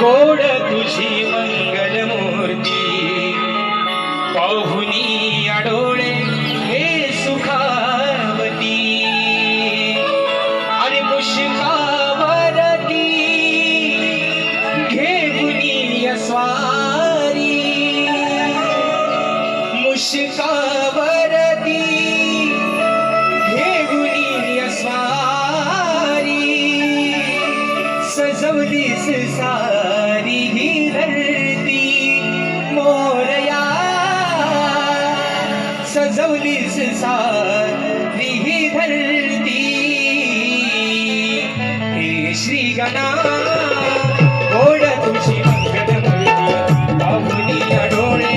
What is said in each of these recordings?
गोड तुझी मंगलमूर्ती. पाहुनी आडोळे हे सुखावती. अरे पुष्कावरती घेऊनी स्वारी. मुष्का दिस सारी ही धरती मोरया। सजवलीस सारी ही धरती। हे श्री गणा गोड तुझी मंगल पाहुनी डोळे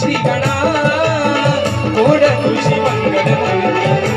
श्री गणा गोड तुझी मंगल